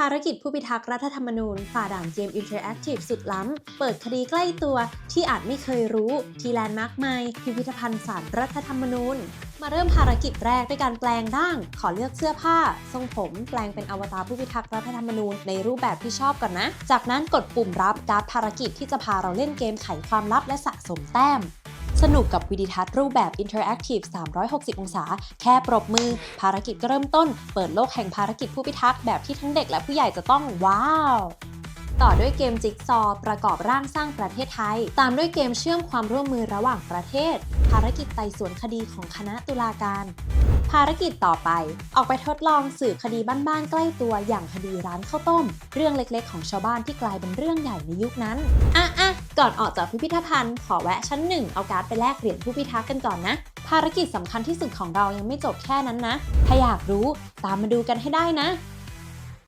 ภารกิจผู้พิทักษ์รัฐธรรมนูญฝ่าด่านเกมอินเทอร์แอคทีฟสุดล้ำ เปิดคดีใกล้ตัวที่อาจไม่เคยรู้ ที่แลนด์มาร์คใหม่พิพิธภัณฑ์ศาสตร์รัฐธรรมนูญ มาเริ่มภารกิจแรกด้วยการแปลงร่าง ขอเลือกเสื้อผ้า ทรงผม แปลงเป็นอวตารผู้พิทักษ์รัฐธรรมนูญในรูปแบบที่ชอบก่อนนะ จากนั้นกดปุ่มรับการภารกิจที่จะพาเราเล่นเกมไขความลับและสะสมแต้ม สนุกกับวิดีทัศน์รูปแบบ Interactive 360 องศา แค่ปรบมือ ภารกิจก็เริ่มต้น เปิดโลกแห่งภารกิจผู้พิทักษ์แบบที่ทั้งเด็กและผู้ใหญ่จะต้องว้าว ต่อด้วยเกมจิ๊กซอว์ประกอบร่างสร้างประเทศไทย ตามด้วยเกมเชื่อมความร่วมมือระหว่างประเทศ ภารกิจไต่สวนคดีของคณะตุลาการ ภารกิจต่อไป ออกไปทดลองสืบคดีบ้านๆใกล้ตัวอย่างคดีร้านข้าวต้ม เรื่องเล็กๆ ของชาวบ้านที่กลายเป็นเรื่องใหญ่ในยุคนั้นอะอะก่อนออกจากพิพิธภัณฑ์ขอแวะชั้นหนึ่งเอาการ์ดไปแลกเหรียญผู้พิทักษ์กันก่อนนะภารกิจสำคัญที่สุดของเรายังไม่จบแค่นั้นนะ ถ้าอยากรู้ตามมาดูกันให้ได้นะ